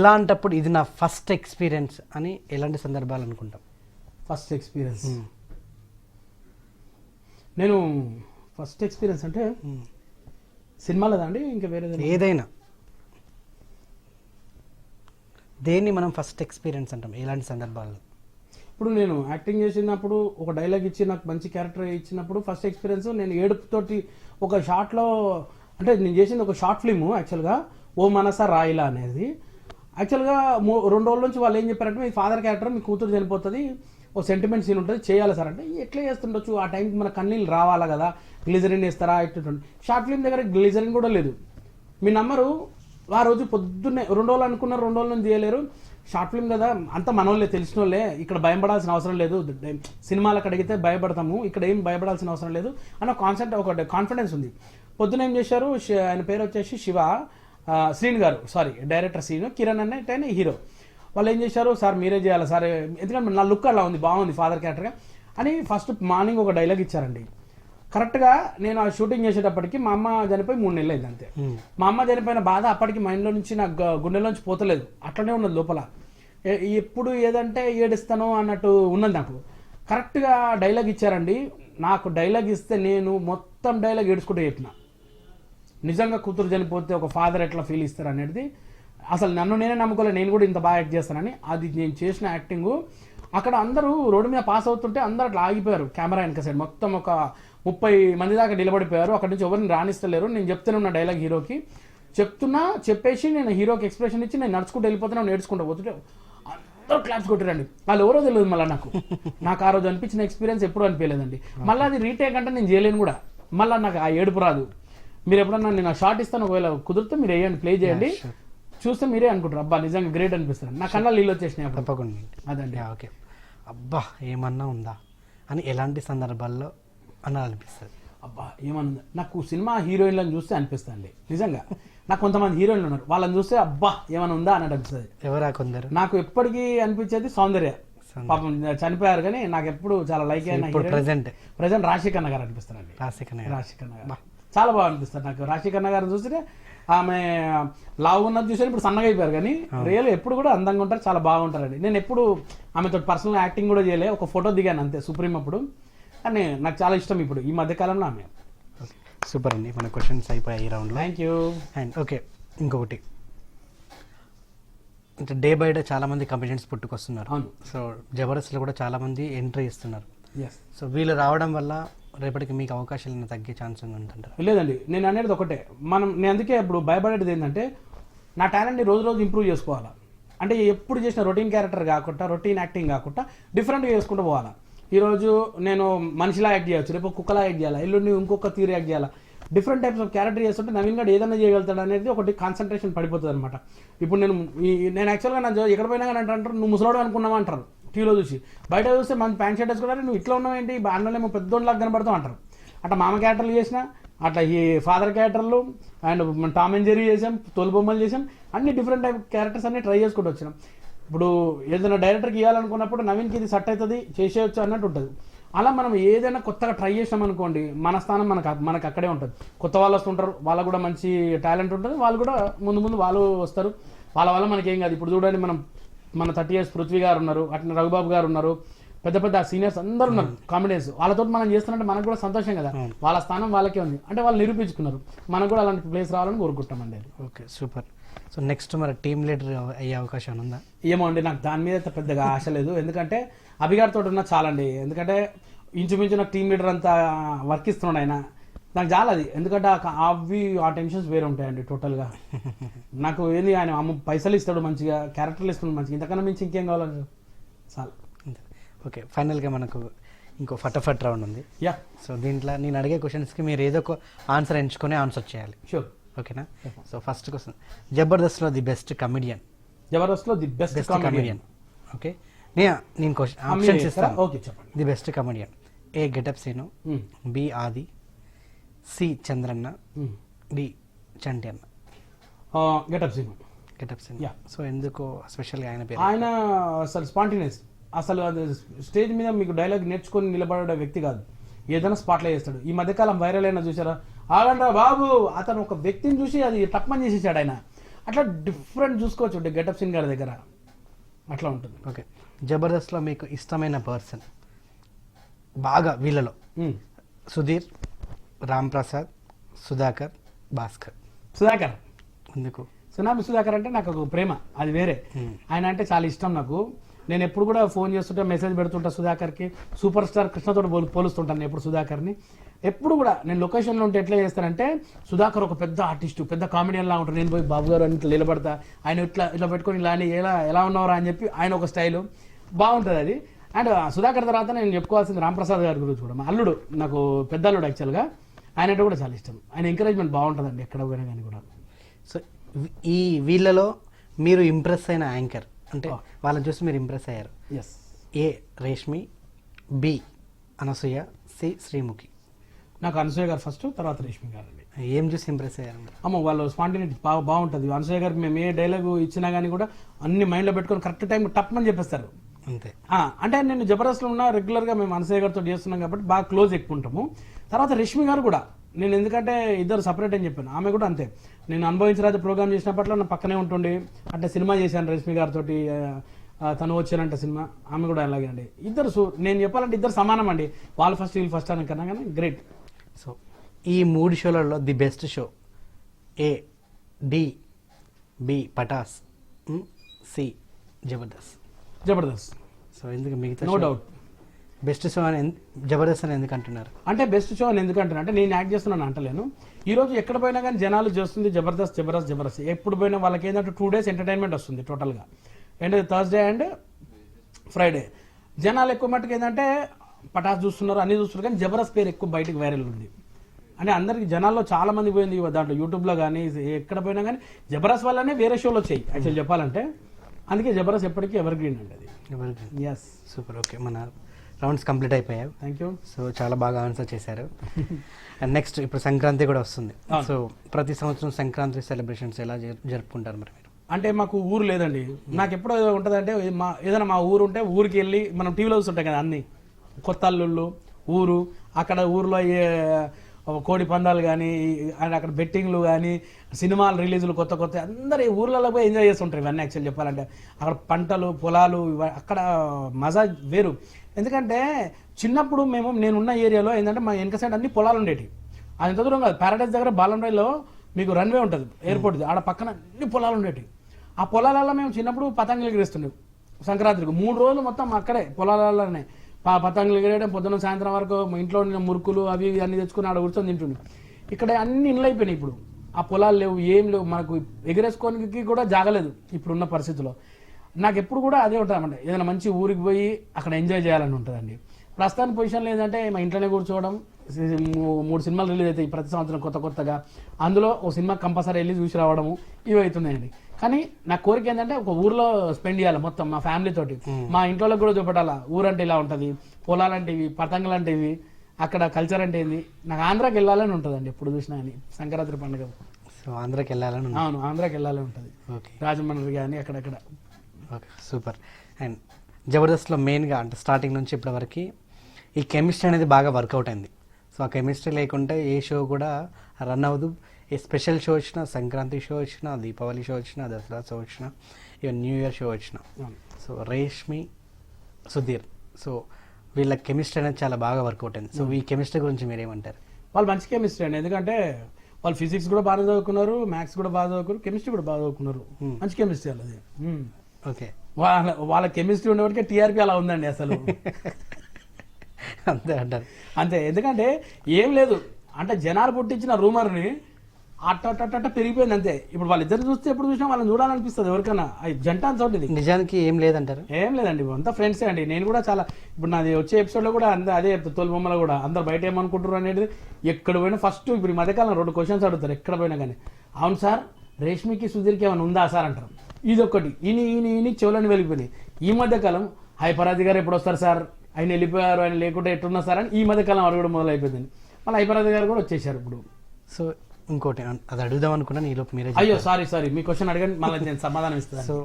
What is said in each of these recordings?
ఎలాంటప్పుడు ఇది నా first experience అని ఎలాంటి సందర్భాలు అనుకుంటాం ఫస్ట్ ఎక్స్పీరియన్స్ నేను ఫస్ట్ ఎక్స్పీరియన్స్ అంటే మ్మ్. సినిమాలదా అండి? ఇంకా వేరే ఏదైనా. దేన్ని మనం ఫస్ట్ ఎక్స్పీరియన్స్ అంటాం? ఎలాంటి సందర్భాల్లో ఇప్పుడు నేను యాక్టింగ్ చేసినప్పుడు ఒక డైలాగ్ ఇచ్చి నాకు మంచి క్యారెక్టర్ ఇచ్చినప్పుడు ఫస్ట్ ఎక్స్పీరియన్స్ నేను ఏడుపుతోటి ఒక షార్ట్లో అంటే నేను చేసింది ఒక షార్ట్ ఫిల్మ్ యాక్చువల్గా ఓ మనస రాయిలా అనేది. యాక్చువల్గా మూ- రెండు రోజుల నుంచి వాళ్ళు ఏం చెప్పారంటే మీ ఫాదర్ క్యారెక్టర్ మీ కూతురు చనిపోతుంది ఓ సెంటిమెంట్ సీన్ ఉంటుంది చేయాలి సార్ అంటే ఎట్లా చేస్తుండొచ్చు? ఆ టైంకి మన కన్నీళ్ళు రావాలా కదా? గ్లిజరిన్ వేస్తారా? ఇట్టుంటుంది షార్ట్ ఫిల్మ్ దగ్గర గ్లిజరిన్ కూడా లేదు. మీ నంబరు ఆ రోజు పొద్దున్నే రెండు రోజులు అనుకున్నారు రెండు రోజుల నుంచి చేయలేరు. షార్ట్ ఫిల్మ్ కదా అంత మనోళ్ళే తెలిసిన వాళ్ళే ఇక్కడ భయపడాల్సిన అవసరం లేదు. సినిమాలకు అడిగితే భయపడతాము ఇక్కడ ఏం భయపడాల్సిన అవసరం లేదు అన్న కాన్సెప్ట్ ఒక కాన్ఫిడెన్స్ ఉంది. పొద్దున ఏం చేశారు? ఆయన పేరు వచ్చేసి శివ. శ్రీను గారు సారీ డైరెక్టర్ శ్రీను కిరణ్ అన్న ఇటైనా హీరో. వాళ్ళు ఏం చేశారు? సార్ మీరే చేయాలి? సార్ ఎందుకంటే నా లుక్ అలా ఉంది బాగుంది ఫాదర్ క్యారెక్టర్గా అని ఫస్ట్ మార్నింగ్ ఒక డైలాగ్ ఇచ్చారండి. కరెక్ట్గా నేను ఆ షూటింగ్ చేసేటప్పటికి మా అమ్మ చనిపోయి మూడు నెలలు అయింది అంతే. మా అమ్మ చనిపోయిన బాధ అప్పటికి మైండ్లో నుంచి నాకు గు- గుండెలోంచి పోతలేదు. అట్లనే ఉన్నది లోపల. ఎప్పుడు ఏదంటే ఏడుస్తానో అన్నట్టు ఉన్నది నాకు. కరెక్ట్గా డైలాగ్ ఇచ్చారండి. నాకు డైలాగ్ ఇస్తే నేను మొత్తం డైలాగ్ ఏడుచుకుంటూ చెప్పిన. నిజంగా కూతురు చనిపోతే ఒక ఫాదర్ ఎట్లా ఫీల్ ఇస్తారు అనేది అసలు నన్ను నేనే నమ్ముకోలే నేను కూడా ఇంత బాగా యాక్ట్ చేస్తానని అది నేను చేసిన యాక్టింగ్ అక్కడ అందరూ రోడ్డు మీద పాస్ అవుతుంటే అందరూ అట్లా ఆగిపోయారు కెమెరా వెనక సైడ్ మొత్తం ఒక ముప్పై మంది దాకా నిలబడిపోయారు. అక్కడి నుంచి ఎవరిని రాణిస్తలేరు. నేను చెప్తూనే ఉన్న డైలాగ్ హీరోకి చెప్తున్నా చెప్పేసి నేను హీరోకి ఎక్స్ప్రెషన్ ఇచ్చి నేను నడుచుకుంటూ వెళ్ళిపోతున్నా నేర్చుకుంటూ పోతుంటే అందరూ క్లాప్స్ కొట్టారండి. వాళ్ళు ఎవరో తెలియదు మళ్ళీ నాకు. నాకు ఆ రోజు అనిపించిన ఎక్స్పీరియన్స్ ఎప్పుడూ అనిపించలేదండి. మళ్ళీ అది రీటేక్ అంటే నేను చేయలేను కూడా. మళ్ళీ నాకు ఆ ఏడుపు రాదు. మీరు ఎప్పుడన్నా నేను షార్ట్ ఇస్తాను ఒకవేళ కుదిరితే మీరు వేయండి ప్లే చేయండి. చూస్తే మీరే అనుకుంటారు అబ్బా నిజంగా గ్రేట్ అనిపిస్తారు నా కళ్ళ నీళ్ళు వచ్చేసినాయి అప్పుడు. తప్పకుండా అదండి. ఓకే అబ్బా ఏమన్నా ఉందా? అని ఎలాంటి సందర్భాల్లో అనాలనిపిస్తుంది. అబ్బా ఏమన్నా నాకు సినిమా హీరోయిన్లను చూస్తే అనిపిస్తుంది నిజంగా. నాకు కొంతమంది హీరోయిన్లు ఉన్నారు. వాళ్ళని చూస్తే అబ్బా ఏమైనా ఉందా అన్నట్టు అనిపిస్తుంది. ఎవరా కొందరు? నాకు ఎప్పటికీ అనిపించేది సౌందర్య. పాపం చనిపోయారు కానీ నాకు ఎప్పుడు చాలా లైక్ అయిన ప్రెసెంట్ ప్రజెంట్ రాశికన్న గారు అనిపిస్తారండి. రాసికనే రాశికన్న గారు. చాలా బాగా అనిపిస్తారు నాకు. రాశికన్న గారిని చూస్తే ఆమె లావు ఉన్నది చూసాను ఇప్పుడు సన్నగా అయిపోయారు కానీ రియల్ ఎప్పుడు కూడా అందంగా ఉంటారు చాలా బాగుంటారండి నేను ఎప్పుడు ఆమెతో పర్సనల్ యాక్టింగ్ కూడా చేయలే ఒక ఫోటో దిగాను అంతే సుప్రీం అప్పుడు. కానీ నాకు చాలా ఇష్టం ఇప్పుడు ఈ మధ్య కాలంలో ఆమె. సూపర్ అండి మన క్వశ్చన్స్ అయిపోయాయి ఈ రౌండ్లో థ్యాంక్ యూ అండ్ ఓకే ఇంకొకటి. అంటే డే బై డే చాలా మంది కంపెనీస్ పుట్టుకొస్తున్నారు. సో జబర్దస్త్లో కూడా చాలా మంది ఎంట్రీ ఇస్తున్నారు. ఎస్ సో వీళ్ళు రావడం వల్ల రేపటికి మీకు అవకాశాలు తగ్గే ఛాన్స్ ఉందంటారు లేదండి నేను అనేది ఒకటే. మనం నేను అందుకే ఇప్పుడు భయపడేది ఏంటంటే నా టాలెంట్ని రోజు రోజు ఇంప్రూవ్ చేసుకోవాలా. అంటే ఎప్పుడు చేసిన రొటీన్ క్యారెక్టర్ కాకుండా రొటీన్ యాక్టింగ్ కాకుండా డిఫరెంట్గా చేసుకుంటూ పోవాలా. ఈరోజు నేను మనిషిలా యాక్ట్ చేయొచ్చు రేపు కుక్కలా యాక్ట్ చేయాలా ఎల్లుండి ఇంకొక తీరు యాక్ట్ చేయాలా. డిఫరెంట్ టైప్స్ ఆఫ్ క్యారెక్టర్ చేస్తుంటే నవీన్ గడ్ ఏదైనా చేయగలుగుతాడు అనేది ఒకటి కాన్సన్ట్రేషన్ పడిపోతుంది అనమాట ఇప్పుడు నేను ఈ నేను యాక్చువల్గా నా ఎక్కడ పోయినా కానీ అంటారు నువ్వు ముసలాడు అనుకున్నావా అంటారు. టీవీలో చూసి. బయట చూస్తే మన ప్యాంట్ షర్ట్ వేసుకుంటారు నువ్వు ఇట్లా ఉన్నావు ఏంటి? బాండలేమో పెద్దోళ్ళకి కనబడతావు అంటారు. అట్లా మామ క్యారెక్టర్లు చేసిన అట్లా ఈ ఫాదర్ క్యారెక్టర్లు అండ్ టామ్ అండ్ జెరీ చేసాం తోలు బొమ్మలు చేసాం అన్ని డిఫరెంట్ టైప్ క్యారెక్టర్స్ అన్ని ట్రై చేసుకుంటూ వచ్చినాం. ఇప్పుడు ఏదైనా డైరెక్టర్కి ఇవ్వాలనుకున్నప్పుడు నవీన్కి ఇది సెట్ అవుతుంది చేసేయచ్చు అన్నట్టు ఉంటుంది. అలా మనం ఏదైనా కొత్తగా ట్రై చేసాం అనుకోండి మన స్థానం మనకు మనకు అక్కడే ఉంటుంది. కొత్త వాళ్ళు వస్తుంటారు వాళ్ళకు కూడా మంచి టాలెంట్ ఉంటుంది వాళ్ళు కూడా ముందు ముందు వాళ్ళు వస్తారు. వాళ్ళ వల్ల మనకేం కాదు. ఇప్పుడు చూడండి మనం మన థర్టీ ఇయర్స్ పృథ్వీ గారు ఉన్నారు అట్లా రఘుబాబు గారు ఉన్నారు పెద్ద పెద్ద సీనియర్స్ అందరూ ఉన్నారు కామెడీస్. వాళ్ళతో మనం చేస్తున్నట్టే మనకు కూడా సంతోషం కదా. వాళ్ళ స్థానం వాళ్ళకే ఉంది. అంటే వాళ్ళు నిరూపించుకున్నారు. మనకు కూడా అలాంటి ప్లేస్ రావాలని కోరుకుంటామండి ఓకే సూపర్. సో నెక్స్ట్ మరి టీమ్ లీడర్ అయ్యే అవకాశం ఉందా? ఏమో అండి నాకు దాని మీద పెద్దగా ఆశ లేదు. ఎందుకంటే అభిగారితో ఉన్న చాలండి. ఎందుకంటే ఇంచుమించు నాకు టీం లీడర్ అంతా వర్క్ ఇస్తున్నాడు ఆయన. నాకు చాలా అది ఎందుకంటే అవి ఆ టెన్షన్స్ వేరే ఉంటాయండి టోటల్గా. నాకు ఏంది ఆయన అమ్మ పైసలు ఇస్తాడు మంచిగా క్యారెక్టర్లు ఇస్తున్నాడు మంచిగా. ఇంతకన్నా మించి ఇంకేం కావాలని చాలు. ఓకే ఫైనల్గా మనకు ఇంకో ఫటాఫట్ రౌండ్ ఉంది. యా. సో దీంట్లో నేను అడిగే క్వశ్చన్స్కి మీరు ఏదో ఒక ఆన్సర్ ఎంచుకొని ఆన్సర్ చేయాలి. షూర్ ఓకేనా? So first question. జబర్దస్త్లో ది బెస్ట్ కమిడియన్. జబర్దస్త్లో the best best comedian. Okay. నేను నేను క్వశ్చన్ ఆప్షన్స్ ఇస్తాను ఓకే చెప్పండి. The best comedian. A getup Seenu. B Aadi. C Chandranna. D Chanti అన్న getup Seenu getup Seenu Yeah. So ఎందుకు స్పెషల్గా ఆయన పేరు? ఆయన అసలు స్పాంటినియస్. అసలు అది స్టేజ్ మీద మీకు డైలాగ్ నేర్చుకొని నిలబడే వ్యక్తి కాదు. ఏదైనా స్పాట్లో చేస్తాడు ఈ మధ్యకాలం వైరల్ అయినా చూసారా? ఆగండ్రా బాబు! అతను ఒక వ్యక్తిని చూసి అది టప్మని చేసేసాడు ఆయన. అట్లా డిఫరెంట్ చూసుకోవచ్చు గెటప్ సీన్ గారి దగ్గర. అట్లా ఉంటుంది. ఓకే. జబర్దస్త్లో మీకు ఇష్టమైన పర్సన్? బాగా వీళ్ళలో. సుధీర్ రామ్ ప్రసాద్ సుధాకర్ భాస్కర్. సుధాకర్? ఎందుకు? సునామీ సుధాకర్ అంటే నాకు ఒక ప్రేమ అది వేరే. Hmm. ఆయన అంటే చాలా ఇష్టం నాకు. నేను ఎప్పుడు కూడా ఫోన్ చేస్తుంటా మెసేజ్ పెడుతుంటా సుధాకర్కి. సూపర్ స్టార్ కృష్ణతో పోలు- పోలుస్తుంటాను ఎప్పుడు సుధాకర్ని. ఎప్పుడు కూడా నేను లొకేషన్లో ఉంటే ఎట్లా చేస్తానంటే సుధాకర్ ఒక పెద్ద ఆర్టిస్ట్ పెద్ద కామెడియన్ లా ఉంటాడు. నేను పోయి బాబు గారు అని ఇట్లా నిలబడతా ఆయన ఇట్లా ఇట్లా పెట్టుకొని ఇలా అని ఎలా ఎలా ఉన్నవరా అని చెప్పి ఆయన ఒక స్టైల్. బాగుంటుంది అది. అండ్ సుధాకర్ తర్వాత నేను చెప్పుకోవాల్సింది రాంప్రసాద్ గారి గురించి కూడా. మా అల్లుడు నాకు పెద్ద అల్లుడు యాక్చువల్గా ఆయన అంటే కూడా చాలా ఇష్టం. ఆయన ఎంకరేజ్మెంట్ బాగుంటుందండి ఎక్కడ పోయినా కానీ కూడా. సో ఈ వీళ్ళలో మీరు ఇంప్రెస్ అయిన యాంకర్ అంటే. వాళ్ళని చూసి మీరు ఇంప్రెస్ అయ్యారు. Yes A Rashmi B Anasuya C Sreemukhi? నాకు అనసూయ గారు ఫస్ట్ తర్వాత రేష్మి గారు అండి ఏం చూసి ఇంప్రెస్ అయ్యారు? అమ్మ వాళ్ళు స్పాంటినిటీ బాగా బాగుంటుంది. అనసూయ గారికి మేము ఏ డైలాగ్ ఇచ్చినా కానీ కూడా అన్ని మైండ్లో పెట్టుకొని కరెక్ట్ టైం టప్ అని చెప్పేస్తారు. అంతే. అంటే నేను జబర్దస్త్లో ఉన్న రెగ్యులర్గా మేము అనసూయ గారితో చేస్తున్నాం కాబట్టి బాగా క్లోజ్ ఎక్కువ ఉంటాము తర్వాత రష్మి గారు కూడా నేను ఎందుకంటే ఇద్దరు సపరేట్ అని చెప్పాను ఆమె కూడా అంతే. నేను అనుభవించరాజు ప్రోగ్రామ్ చేసినప్పట్లో నా పక్కనే ఉంటుంది అంటే సినిమా చేశాను రష్మి గారితో తను వచ్చానంట సినిమా ఆమె కూడా అలాగే అండి. ఇద్దరు సు- నేను చెప్పాలంటే ఇద్దరు సమానం అండి. వాళ్ళు ఫస్ట్ వీళ్ళు ఫస్ట్ అని కన్నా కానీ గ్రేట్ సో ఈ మూడు షోలలో the best show A Dhee B Pataas C Jabardasth. Jabardasth. So ఎందుకు మిగతా నో డౌట్ బెస్ట్ షో అని జబర్దస్త్ అని ఎందుకు అంటున్నారు? అంటే బెస్ట్ షో అని ఎందుకంటున్నా అంటే నేను యాక్ట్ చేస్తున్నాను అంటలేను. ఈ రోజు ఎక్కడ పోయినా కానీ జనాలు చేస్తుంది జబర్దస్త్ జబర్దస్త్ జబర్దస్త్. ఎప్పుడు పోయినా వాళ్ళకి ఏంటంటే టూ డేస్ ఎంటర్టైన్మెంట్ వస్తుంది టోటల్గా అండ్ థర్స్డే అండ్ ఫ్రైడే జనాలు ఎక్కువ మట్టుకు ఏంటంటే పటాస్ చూస్తున్నారు అన్ని చూస్తున్నారు కానీ జబర్దస్త్ పేరు ఎక్కువ బయటకు వైరల్ ఉంది. అంటే అందరికి జనాల్లో చాలా మంది పోయింది దాంట్లో యూట్యూబ్లో కానీ ఎక్కడ పోయినా కానీ జబర్దస్త్ వల్లనే వేరే షోలు వచ్చాయి. యాక్చువల్ చెప్పాలంటే అందుకే జబర్దస్త్ ఎప్పటికీ ఎవర్ గ్రీన్ అండి అది. ఎవరికి ఎస్ సూపర్ ఓకే మన రౌండ్స్ కంప్లీట్ అయిపోయాయి. థ్యాంక్ యూ సో చాలా బాగా ఆన్సర్ చేశారు. అండ్ నెక్స్ట్ ఇప్పుడు సంక్రాంతి కూడా వస్తుంది. సో ప్రతి సంవత్సరం సంక్రాంతి సెలబ్రేషన్స్ ఎలా జరు- జరుపుకుంటారు మరి మీరు? అంటే మాకు ఊరు లేదండి. నాకు ఎప్పుడో ఉంటుంది అంటే మా ఏదైనా మా ఊరు ఉంటే ఊరికి వెళ్ళి మనం టీవీలో చూస్తుంటాం కదా అన్ని. కొత్త అల్లుళ్ళు ఊరు అక్కడ ఊర్లో అయ్యే కోడి పందాలు కానీ అండ్ అక్కడ బెట్టింగ్లు కానీ సినిమాలు రిలీజులు కొత్త కొత్త అందరు ఊర్లలో పోయి ఎంజాయ్ చేస్తుంటారు ఇవన్నీ యాక్చువల్ చెప్పాలంటే. అక్కడ పంటలు పొలాలు అక్కడ మజా వేరు. ఎందుకంటే చిన్నప్పుడు మేము నేనున్న ఏరియాలో ఏంటంటే మా వెనక సైడ్ అన్ని పొలాలు ఉండేవి అది ఎంత దూరం కాదు. పారాడైజ్ దగ్గర బాలంరాయిలో మీకు రన్వే ఉంటుంది ఎయిర్పోర్ట్ ఆడ పక్కన అన్ని పొలాలు ఉండేవి ఆ పొలాలలో మేము చిన్నప్పుడు పతంగులు ఎగిరేస్తుండే సంక్రాంతికి. మూడు రోజులు మొత్తం అక్కడే పొలాలలోనే. పతంగులు ఎగిరేయడం పొద్దున సాయంత్రం వరకు మా ఇంట్లో ఉన్న మురుకులు అవి ఇవి అన్ని తెచ్చుకుని ఆడ కూర్చొని తింటుండే. ఇక్కడ అన్ని ఇండ్లు అయిపోయినాయి ఇప్పుడు. ఆ పొలాలు లేవు ఏం లేవు. మనకు ఎగిరేసుకోనికి కూడా జాగలేదు ఇప్పుడున్న పరిస్థితిలో. నాకు ఎప్పుడు కూడా అదే ఉంటుంది ఏదైనా మంచి ఊరికి పోయి అక్కడ ఎంజాయ్ చేయాలని ఉంటుందండి. ప్రస్తుతానికి పొజిషన్ ఏంటంటే మా ఇంట్లోనే కూర్చోవడం మూడు సినిమాలు రిలీజ్ అవుతాయి ప్రతి సంవత్సరం కొత్త కొత్తగా. అందులో ఓ సినిమా కంపల్సరీ వెళ్ళి చూసి రావడము ఇవి అవుతున్నాయండి కానీ నా కోరిక ఏంటంటే ఒక ఊర్లో స్పెండ్ చేయాలి మొత్తం మా ఫ్యామిలీ తోటి. మా ఇంట్లో కూడా చూపెట్టాలా. ఊరంటే ఇలా ఉంటుంది. పొలాలంటే ఇవి పతంగులు అంటే ఇవి. అక్కడ కల్చర్ అంటే ఏంది? నాకు ఆంధ్రాకి వెళ్ళాలని ఉంటుందండి ఎప్పుడు చూసినా అని సంక్రాంతి పండుగ. సో ఆంధ్రాకి వెళ్ళాలని అవును ఆంధ్రాకి వెళ్ళాలని ఉంటుంది. ఓకే. రాజమండ్రి కానీ అక్కడక్కడ. Okay super. అండ్ జబర్దస్త్లో మెయిన్గా అంటే స్టార్టింగ్ నుంచి ఇప్పటివరకు ఈ కెమిస్ట్రీ అనేది బాగా వర్కౌట్ అయింది. సో ఆ కెమిస్ట్రీ లేకుంటే ఏ షో కూడా రన్ అవ్వదు. ఏ స్పెషల్ షో వచ్చినా సంక్రాంతి షో వచ్చినా దీపావళి షో వచ్చినా దసరా షో వచ్చినా ఈవెన్ న్యూ ఇయర్ షో వచ్చినా. అవును. సో రేష్మి సుధీర్. సో వీళ్ళ కెమిస్ట్రీ అనేది చాలా బాగా వర్కౌట్ అయింది. సో ఈ కెమిస్ట్రీ గురించి మీరేమంటారు వాళ్ళు మంచి కెమిస్ట్రీ అండి. ఎందుకంటే వాళ్ళు ఫిజిక్స్ కూడా బాగా చదువుకున్నారు మ్యాథ్స్ కూడా బాగా చదువుకున్నారు కెమిస్ట్రీ కూడా బాగా చదువుకున్నారు. Hmm. మంచి కెమిస్ట్రీ వాళ్ళది. Hmm. ఓకే. వాళ్ళ వాళ్ళ కెమిస్ట్రీ ఉండేవాడికే టీఆర్పీ అలా ఉందండి అసలు. అంతే అంటారు. అంతే. ఎందుకంటే ఏం లేదు. అంటే జనాలు పుట్టించిన రూమర్ని అట్ట అట్ట అట్ట అట్ట పెరిగిపోయింది అంతే. ఇప్పుడు వాళ్ళిద్దరు చూస్తే ఎప్పుడు చూసినా వాళ్ళని చూడాలనిపిస్తుంది ఎవరికైనా. అది జంట అని నిజానికి ఏం లేదంటారు? ఏం లేదండి అంతా ఫ్రెండ్సే అండి. నేను కూడా చాలా ఇప్పుడు నాది వచ్చే ఎపిసోడ్లో కూడా అంత అదే తొలి బొమ్మలో కూడా అందరు బయట ఏమనుకుంటారు అనేది ఎక్కడ పోయినా ఫస్ట్ ఇప్పుడు ఈ మధ్యకాలం రెండు క్వశ్చన్స్ అడుగుతారు ఎక్కడ పోయినా కానీ. అవును సార్ రేష్మికి సుధీర్కి ఏమైనా ఉందా సార్ అంటారు. ఇది ఒకటి ఈయన ఈయన ఈయన చెవులని వెళ్ళిపోయినాయి ఈ మధ్యకాలం హైపరాజి గారు ఎప్పుడు వస్తారు సార్? ఆయన వెళ్ళిపోయారు ఆయన లేకుంటే ఎట్టున్నా సార్ అని ఈ మధ్యకాలం అడగడం మొదలైపోయింది. మళ్ళీ హైపరాజి గారు కూడా వచ్చేసారు ఇప్పుడు. సో ఇంకోటి అది అడుగుదాం అనుకున్నాను ఈలోపు మీరే అయ్యో సారీ సారీ మీ క్వశ్చన్ అడగండి మళ్ళీ నేను సమాధానం ఇస్తాను. సో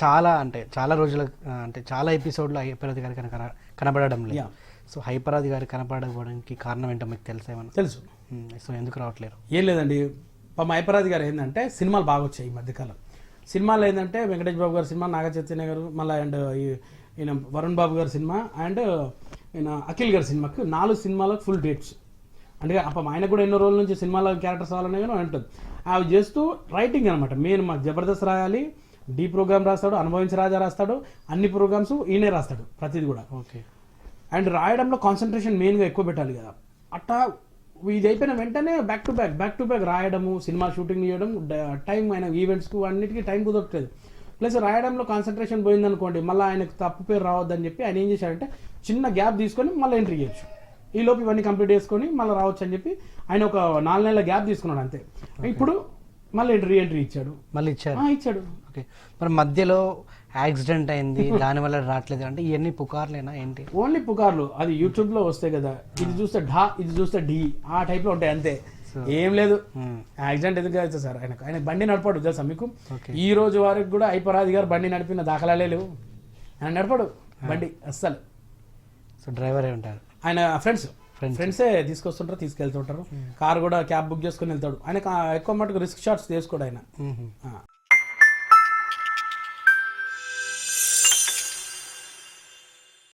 చాలా అంటే చాలా రోజుల అంటే చాలా ఎపిసోడ్లో హైపరాది గారి కనుక కనబడడం లేదు. సో హైపరాది గారి కనపడకపోవడానికి కారణం ఏంటో మీకు తెలుసా ఏమన్నా? తెలుసు. సో ఎందుకు రావట్లేరు ఏం లేదండి. పాపం ఐపరాజు గారు ఏంటంటే సినిమాలు బాగా వచ్చాయి ఈ మధ్యకాలం. సినిమాలు ఏంటంటే వెంకటేష్ బాబు గారి సినిమా నాగ చైతన్య గారు మళ్ళీ అండ్ ఈయన వరుణ్ బాబు గారి సినిమా అండ్ ఈయన అఖిల్ గారి సినిమాకి నాలుగు సినిమాలకు ఫుల్ డేట్స్. అంటే పాపం ఆయన కూడా ఎన్నో రోజుల నుంచి సినిమాలో క్యారెక్టర్స్ అవ్వాలనే కానీ ఉంటుంది అవి చేస్తూ రైటింగ్ అనమాట మెయిన్ మా జబర్దస్త్ రాయాలి డీ ప్రోగ్రామ్ రాస్తాడు అనుభవించి రాజా రాస్తాడు అన్ని ప్రోగ్రామ్స్ ఈయనే రాస్తాడు ప్రతిది కూడా. ఓకే అండ్ రాయడంలో కాన్సన్ట్రేషన్ మెయిన్గా ఎక్కువ పెట్టాలి కదా. అట్టా ఇది అయిపోయిన వెంటనే back to back back to back రాయడము సినిమా షూటింగ్ చేయడం టైం ఆయన ఈవెంట్స్కు అన్నిటికీ టైం కుదరట్లేదు. ప్లస్ రాయడంలో కాన్సన్ట్రేషన్ పోయిందనుకోండి మళ్ళీ ఆయనకు తప్పు పేరు రావద్దని చెప్పి ఆయన ఏం చేశాడంటే చిన్న గ్యాప్ తీసుకొని మళ్ళీ ఎంట్రీ చేయొచ్చు. ఈ లోపు ఇవన్నీ కంప్లీట్ చేసుకొని మళ్ళీ రావచ్చు అని చెప్పి ఆయన ఒక నాలుగు నెలల గ్యాప్ తీసుకున్నాడు అంతే. ఇప్పుడు మళ్ళీ ఎంట్రీ ఎంట్రీ ఇచ్చాడు. మళ్ళీ ఇచ్చారు? ఆ, ఇచ్చాడు. ఓకే. మరి మధ్యలో యాక్సిడెంట్ అయింది దానివల్ల రావట్లేదు అంటే ఇవన్నీ పుకార్లేనా ఏంటి? ఓన్లీ పుకార్లు. అది యూట్యూబ్లో వస్తాయి కదా. ఇది చూస్తే ఢా ఇది చూస్తే డి ఆ టైప్లో ఉంటాయి అంతే. ఏం లేదు. యాక్సిడెంట్ ఎందుకు అవుతుంది సార్? ఆయన ఆయన బండి నడపడు తెలుసా మీకు. ఈ రోజు వరకు కూడా ఐపరాజు గారు బండి నడిపిన దాఖలాలే లేవు. ఆయన నడపడు బండి అస్సలు. సో డ్రైవరే ఉంటారు. ఆయన ఫ్రెండ్స్. ఫ్రెండ్సే తీసుకొస్తుంటారు తీసుకెళ్తుంటారు కార్ కూడా క్యాబ్ బుక్ చేసుకుని వెళ్తాడు ఆయన ఎక్కువ మటుకు రిస్క్ షాట్స్ తీసుకోడు ఆయన. ఆ.